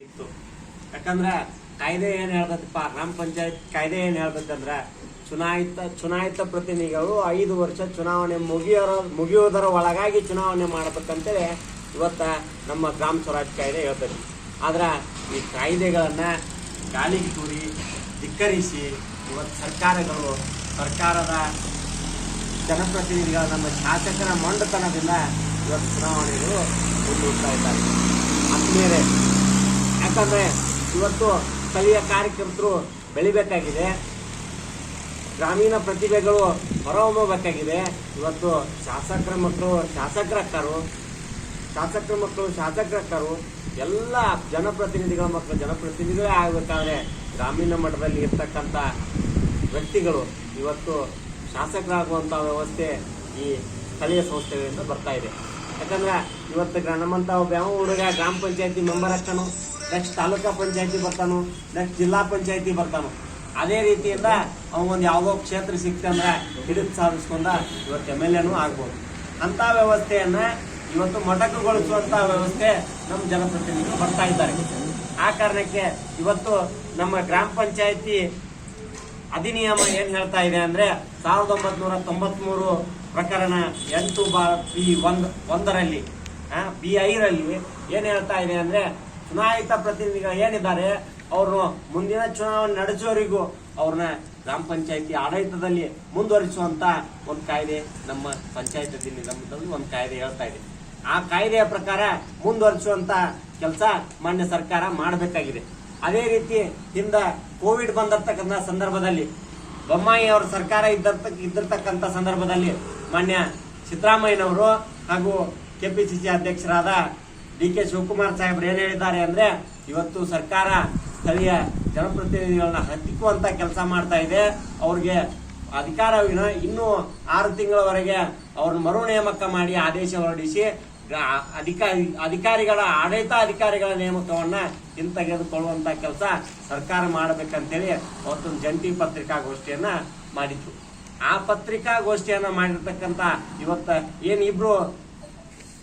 ಇತ್ತು. ಯಾಕಂದ್ರೆ ಕಾಯ್ದೆ ಏನ್ ಹೇಳ್ಬೇಕಪ್ಪ, ಗ್ರಾಮ ಪಂಚಾಯತ್ ಕಾಯ್ದೆ ಏನ್ ಹೇಳ್ಬೇಕಂದ್ರೆ, ಚುನಾಯಿತ ಚುನಾಯಿತ ಪ್ರತಿನಿಧಿಗಳು ಐದು ವರ್ಷ ಚುನಾವಣೆ ಮುಗಿಯೋರ, ಮುಗಿಯೋದರ ಒಳಗಾಗಿ ಚುನಾವಣೆ ಮಾಡಬೇಕಂತೇಳಿ ಇವತ್ತ ನಮ್ಮ ಗ್ರಾಮ ಸ್ವರಾಜ್ ಕಾಯ್ದೆ ಹೇಳ್ತೈತಿ ಆದ್ರ ಈ ಕಾಯ್ದೆಗಳನ್ನ ಗಾಳಿಗೆ ತೂರಿ, ಧಿಕ್ಕರಿಸಿ ಇವತ್ತು ಸರ್ಕಾರಗಳು, ಸರ್ಕಾರದ ಜನಪ್ರತಿನಿಧಿಗಳ, ನಮ್ಮ ಶಾಸಕರ ಮೊಂಡತನದಿಂದ ಇವತ್ತು ಚುನಾವಣೆಗಳು ಮುಂದೂಡ್ತಾ ಇದ್ದಾರೆ. ಯಾಕಂದ್ರೆ ಇವತ್ತು ಸ್ಥಳೀಯ ಕಾರ್ಯಕರ್ತರು ಬೆಳಿಬೇಕಾಗಿದೆ. ಗ್ರಾಮೀಣ ಪ್ರತಿಭೆಗಳು ಹೊರಹೊಮ್ಮಬೇಕಾಗಿದೆ. ಇವತ್ತು ಶಾಸಕರ ಮಕ್ಕಳು, ಶಾಸಕರಕ್ಕರು, ಶಾಸಕರ ಮಕ್ಕಳು, ಶಾಸಕರಕ್ಕರು, ಎಲ್ಲ ಜನಪ್ರತಿನಿಧಿಗಳ ಮಕ್ಕಳು, ಜನಪ್ರತಿನಿಧಿಗಳೇ ಆಗಬೇಕಾದ್ರೆ ಗ್ರಾಮೀಣ ಮಟ್ಟದಲ್ಲಿ ಇರ್ತಕ್ಕಂಥ ವ್ಯಕ್ತಿಗಳು ಇವತ್ತು ಶಾಸಕರಾಗುವಂಥ ವ್ಯವಸ್ಥೆ ಈ ಸ್ಥಳೀಯ ಸಂಸ್ಥೆಗಳಿಂದ ಬರ್ತಾ ಇದೆ. ಯಾಕಂದ್ರೆ ಇವತ್ತು ನಮ್ಮಂತ ಒಬ್ಬ ಯಾವ ಹುಡುಗ, ಗ್ರಾಮ ಪಂಚಾಯತಿ ಮೆಂಬರ್ ನೆಕ್ಸ್ಟ್ ತಾಲೂಕಾ ಪಂಚಾಯತಿ ಬರ್ತಾನು ನೆಕ್ಸ್ಟ್ ಜಿಲ್ಲಾ ಪಂಚಾಯತಿ ಬರ್ತಾನು. ಅದೇ ರೀತಿಯಿಂದ ಅವನೊಂದು ಯಾವುದೋ ಕ್ಷೇತ್ರ ಸಿಕ್ತಂದ್ರೆ ಹಿಡಿದು ಸಾಧಿಸ್ಕೊಂಡ ಇವತ್ತು ಎಂ ಎಲ್ ಎನೂ ಆಗ್ಬೋದು. ಅಂಥ ವ್ಯವಸ್ಥೆಯನ್ನ ಇವತ್ತು ಮೊಟಕುಗೊಳಿಸುವಂತ ವ್ಯವಸ್ಥೆ ನಮ್ಮ ಜನಪ್ರತಿನಿಧಿಗಳು ಬರ್ತಾ ಇದ್ದಾರೆ. ಆ ಕಾರಣಕ್ಕೆ ಇವತ್ತು ನಮ್ಮ ಗ್ರಾಮ ಪಂಚಾಯತಿ ಅಧಿನಿಯಮ ಏನ್ ಹೇಳ್ತಾ ಇದೆ ಅಂದ್ರೆ ಸಾವಿರದ ಒಂಬತ್ನೂರ ತೊಂಬತ್ಮೂರು ಪ್ರಕರಣ ಎಂಟು ಬಾ ಬಿ ಒಂದ್, ಒಂದರಲ್ಲಿ ಬಿ ಐರಲ್ಲಿ ಏನ್ ಹೇಳ್ತಾ ಇದೆ ಅಂದ್ರೆ ಚುನಾಯಿತ ಪ್ರತಿನಿಧಿಗಳು ಏನಿದ್ದಾರೆ ಅವರು ಮುಂದಿನ ಚುನಾವಣೆ ನಡೆಸುವವರಿಗೂ ಅವ್ರನ್ನ ಗ್ರಾಮ ಪಂಚಾಯತಿ ಆಡಳಿತದಲ್ಲಿ ಮುಂದುವರಿಸುವಂತ ಒಂದು ಕಾಯ್ದೆ ನಮ್ಮ ಪಂಚಾಯತ್ ನಿಗಮದಲ್ಲಿ ಒಂದು ಕಾಯ್ದೆ ಹೇಳ್ತಾ ಇದೆ. ಆ ಕಾಯ್ದೆಯ ಪ್ರಕಾರ ಮುಂದುವರಿಸುವಂತ ಕೆಲಸ ಮಾನ್ಯ ಸರ್ಕಾರ ಮಾಡಬೇಕಾಗಿದೆ. ಅದೇ ರೀತಿ ಹಿಂದ ಕೋವಿಡ್ ಬಂದಿರ್ತಕ್ಕಂಥ ಸಂದರ್ಭದಲ್ಲಿ, ಬೊಮ್ಮಾಯಿ ಅವರ ಸರ್ಕಾರ ಇದ್ದಿರ್ತ, ಇದ್ದಿರ್ತಕ್ಕಂಥ ಸಂದರ್ಭದಲ್ಲಿ ಮಾನ್ಯ ಸಿದ್ದರಾಮಯ್ಯನವರು ಹಾಗೂ ಕೆಪಿಸಿಸಿ ಅಧ್ಯಕ್ಷರಾದ ಡಿ ಕೆ ಶಿವಕುಮಾರ್ ಸಾಹೇಬ್ರು ಏನ್ ಹೇಳಿದ್ದಾರೆ ಅಂದ್ರೆ, ಇವತ್ತು ಸರ್ಕಾರ ಸ್ಥಳೀಯ ಜನಪ್ರತಿನಿಧಿಗಳನ್ನ ಹತ್ತಿಕ್ಕುವಂತ ಕೆಲಸ ಮಾಡ್ತಾ ಇದೆ. ಅವ್ರಿಗೆ ಅಧಿಕಾರವಿನ ಇನ್ನೂ ಆರು ತಿಂಗಳವರೆಗೆ ಅವ್ರನ್ನ ಮರು ನೇಮಕ ಮಾಡಿ ಆದೇಶ ಹೊರಡಿಸಿ ಅಧಿಕಾರಿ, ಅಧಿಕಾರಿಗಳ ಆಡಳಿತ ಅಧಿಕಾರಿಗಳ ನೇಮಕವನ್ನ ಹಿಂತೆಗೆದುಕೊಳ್ಳುವಂತ ಕೆಲಸ ಸರ್ಕಾರ ಮಾಡಬೇಕಂತೇಳಿ ಅವತ್ತೊಂದು ಜಂಟಿ ಪತ್ರಿಕಾಗೋಷ್ಠಿಯನ್ನ ಮಾಡಿದ್ರು. ಆ ಪತ್ರಿಕಾಗೋಷ್ಠಿಯನ್ನ ಮಾಡಿರ್ತಕ್ಕಂತ ಇವತ್ತ ಏನಿಬ್ರು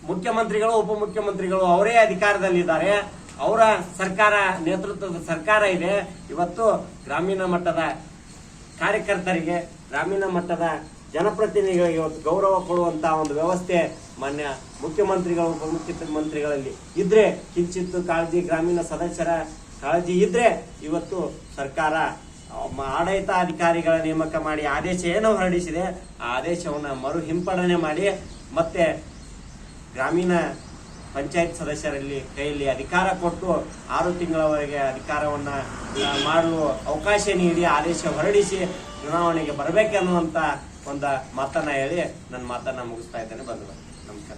ಮುಖ್ಯಮಂತ್ರಿಗಳು, ಉಪಮುಖ್ಯಮಂತ್ರಿಗಳು ಅವರೇ ಅಧಿಕಾರದಲ್ಲಿದ್ದಾರೆ. ಅವರ ಸರ್ಕಾರ, ನೇತೃತ್ವದ ಸರ್ಕಾರ ಇದೆ. ಇವತ್ತು ಗ್ರಾಮೀಣ ಮಟ್ಟದ ಕಾರ್ಯಕರ್ತರಿಗೆ, ಗ್ರಾಮೀಣ ಮಟ್ಟದ ಜನಪ್ರತಿನಿಧಿಗಳಿಗೆ ಇವತ್ತು ಗೌರವ ಕೊಡುವಂತ ಒಂದು ವ್ಯವಸ್ಥೆ ಮಾನ್ಯ ಮುಖ್ಯಮಂತ್ರಿಗಳು, ಉಪಮುಖ್ಯಮಂತ್ರಿಗಳಲ್ಲಿ ಇದ್ರೆ ಕಿಂಚಿತ್ತು ಕಾಳಜಿ ಗ್ರಾಮೀಣ ಸದಸ್ಯರ ಕಾಳಜಿ ಇದ್ರೆ ಇವತ್ತು ಸರ್ಕಾರ ಆಡಳಿತಾಧಿಕಾರಿಗಳ ಆಡಳಿತ ಅಧಿಕಾರಿಗಳ ನೇಮಕ ಮಾಡಿ ಆದೇಶ ಏನೋ ಹೊರಡಿಸಿದೆ. ಆ ಆದೇಶವನ್ನು ಮರು ಹಿಂಪಡಣೆ ಮಾಡಿ ಮತ್ತೆ ಗ್ರಾಮೀಣ ಪಂಚಾಯತ್ ಸದಸ್ಯರಲ್ಲಿ ಕೈಯಲ್ಲಿ ಅಧಿಕಾರ ಕೊಟ್ಟು ಆರು ತಿಂಗಳವರೆಗೆ ಅಧಿಕಾರವನ್ನ ಮಾಡಲು ಅವಕಾಶ ನೀಡಿ ಆದೇಶ ಹೊರಡಿಸಿ ಚುನಾವಣೆಗೆ ಬರಬೇಕೆನ್ನುವಂಥ ಒಂದು ಮಾತನ್ನು ಹೇಳಿ ನನ್ನ ಮಾತನ್ನ ಮುಗಿಸ್ತಾ ಇದ್ದೇನೆ. ಬಂಧುಗಳು, ನಮಸ್ಕಾರ.